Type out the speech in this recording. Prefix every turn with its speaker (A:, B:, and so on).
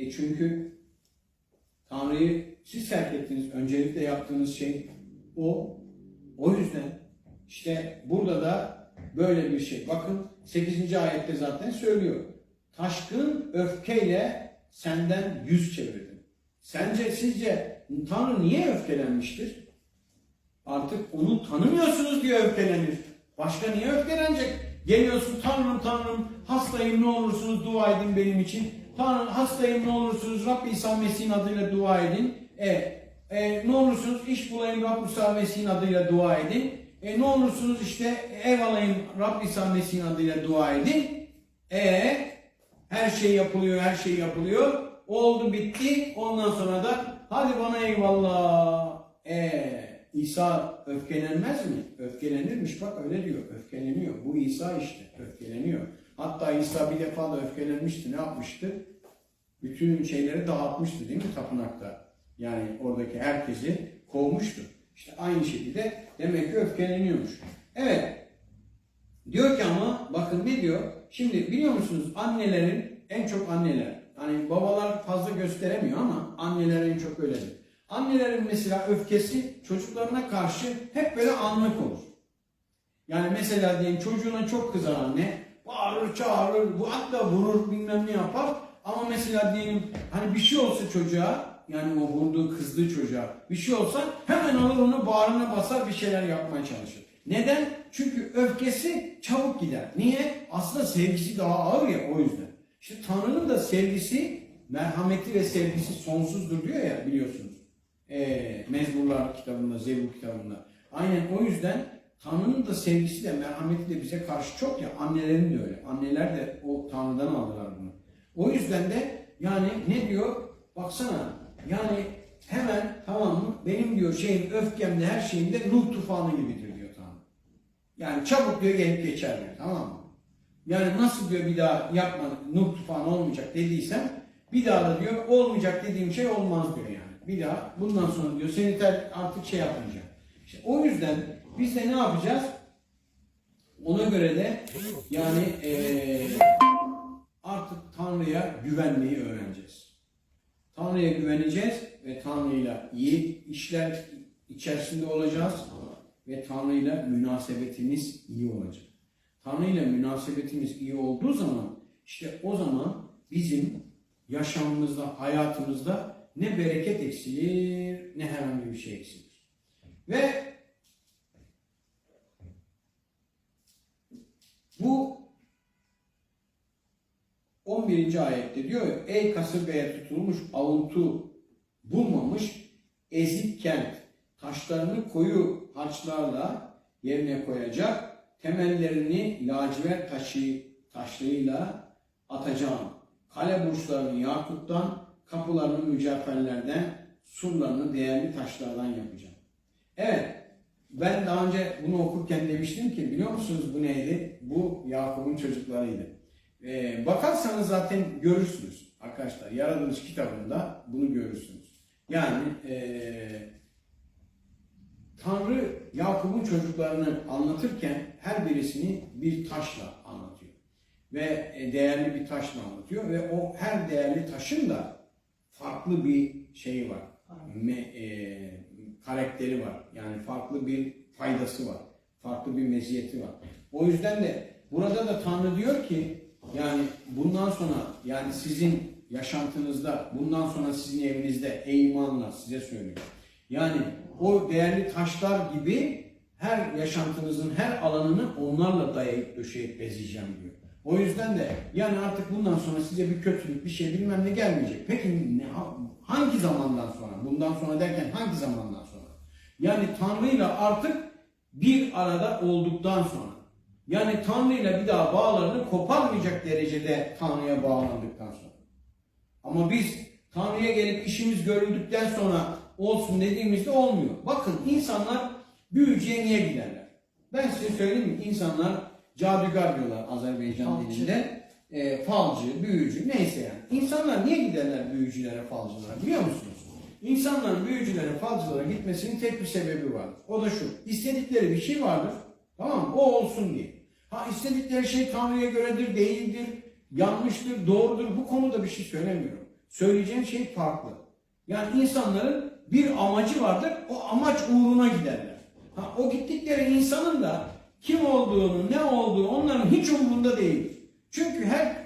A: E çünkü Tanrı'yı siz terk ettiniz. Öncelikle yaptığınız şey o. O yüzden işte burada da böyle bir şey. Bakın 8. ayette zaten söylüyor. Taşkın öfkeyle senden yüz çevirdim. Sence sizce Tanrı niye öfkelenmiştir? Artık onu tanımıyorsunuz diye öfkelenir. Başka niye öfkelenecek? Geliyorsun Tanrım Tanrım hastayım ne olursunuz dua edin benim için. Tanrım hastayım ne olursunuz Rabbi İsa Mesih'in adıyla dua edin. E, e, ne olursunuz iş bulayım Rabbi İsa Mesih'in adıyla dua edin. E, ne olursunuz işte ev alayım Rabbi İsa Mesih'in adıyla dua edin. E her şey yapılıyor, her şey yapılıyor. Oldu bitti. Ondan sonra da hadi bana eyvallah. E İsa öfkelenmez mi? Öfkelenirmiş bak öyle diyor. Öfkeleniyor. Bu İsa işte öfkeleniyor. Hatta İsa bir defa da öfkelenmişti. Ne yapmıştı? Bütün şeyleri dağıtmıştı değil mi tapınakta? Yani oradaki herkesi kovmuştu. İşte aynı şekilde demek ki öfkeleniyormuş. Evet. Diyor ki ama bakın ne diyor? Şimdi biliyor musunuz annelerin en çok anneler hani babalar fazla gösteremiyor ama anneler en çok öyledir. Annelerin mesela öfkesi çocuklarına karşı hep böyle anlık olur. Yani mesela diyelim çocuğuna çok kızar anne. Bağırır, çağırır, bu hatta vurur bilmem ne yapar. Ama mesela diyelim hani bir şey olsa çocuğa yani o vurduğu kızdığı çocuğa bir şey olsa hemen alır onu bağrına basar bir şeyler yapmaya çalışır. Neden? Çünkü öfkesi çabuk gider. Niye? Aslında sevgisi daha ağır ya o yüzden. İşte Tanrı'nın da sevgisi, merhameti ve sevgisi sonsuzdur diyor ya biliyorsunuz. Ee, Mezmurlar kitabında, Zebur kitabında. Aynen o yüzden Tanrı'nın da sevgisi de merhameti de bize karşı çok ya. Annelerin de öyle. Anneler de o Tanrı'dan aldılar bunu. O yüzden de yani ne diyor? Baksana yani hemen tamam mı? Benim diyor şeyim öfkemde her şeyimde Nuh tufanı gibidir diyor Tanrı. Yani çabuk diyor gelip geçer diyor tamam mı? Yani nasıl diyor bir daha yapma Nuh tufanı olmayacak dediysem bir daha da diyor olmayacak dediğim şey olmaz diyor yani. Bir daha bundan sonra diyor seni artık şey yapmayacak. İşte o yüzden biz de ne yapacağız? Ona göre de yani eee, artık Tanrı'ya güvenmeyi öğreneceğiz. Tanrı'ya güveneceğiz ve Tanrı'yla iyi işler içerisinde olacağız ve Tanrı'yla münasebetimiz iyi olacak. Tanrı'yla münasebetimiz iyi olduğu zaman işte o zaman bizim yaşamımızda, hayatımızda ne bereket eksilir ne herhangi bir şey eksilir. Ve bu 11. ayette diyor ya, ey kasırgaya tutulmuş avuntu bulmamış ezik kent taşlarını koyu harçlarla yerine koyacak temellerini lacivert taşı taşlarıyla atacağım. Kale burçlarını yakuttan, kapılarını mücevherlerden, surlarını değerli taşlardan yapacağım. Evet, ben daha önce bunu okurken demiştim ki biliyor musunuz bu neydi? Bu Yakup'un çocuklarıydı. Ee, bakarsanız zaten görürsünüz arkadaşlar. Yaratılış kitabında bunu görürsünüz. Yani ee, Tanrı Yakup'un çocuklarını anlatırken her birisini bir taşla anlatıyor. Ve e, değerli bir taşla anlatıyor ve o her değerli taşın da farklı bir şeyi var. Me, e, karakteri var. Yani farklı bir faydası var. Farklı bir meziyeti var. O yüzden de burada da Tanrı diyor ki yani bundan sonra yani sizin yaşantınızda bundan sonra sizin evinizde imanla size söylüyor. Yani o değerli taşlar gibi her yaşantınızın her alanını onlarla dayayıp döşeyip bezeyeceğim diyor. O yüzden de yani artık bundan sonra size bir kötülük bir şey bilmem ne gelmeyecek. Peki ne, hangi zamandan sonra? Bundan sonra derken hangi zamandan sonra? Yani Tanrı'yla artık bir arada olduktan sonra. Yani Tanrı'yla bir daha bağlarını koparmayacak derecede Tanrı'ya bağlandıktan sonra. Ama biz Tanrı'ya gelip işimiz görüldükten sonra olsun dediğimizde olmuyor. Bakın insanlar büyücüye niye giderler? Ben size söyleyeyim mi? İnsanlar cadugar diyorlar Azerbaycan
B: Falcı.
A: dilinde. E, falcı, büyücü neyse yani. İnsanlar niye giderler büyücülere, falcılara biliyor musunuz? İnsanların büyücülere, falcılara gitmesinin tek bir sebebi vardır. O da şu. İstedikleri bir şey vardır. Tamam mı? O olsun diye. Ha istedikleri şey Tanrı'ya göredir, değildir, yanlıştır, doğrudur. Bu konuda bir şey söylemiyorum. söyleyeceğim şey farklı. Yani insanların bir amacı vardır, o amaç uğruna giderler. Ha, o gittikleri insanın da kim olduğunu, ne olduğu onların hiç umurunda değil. Çünkü her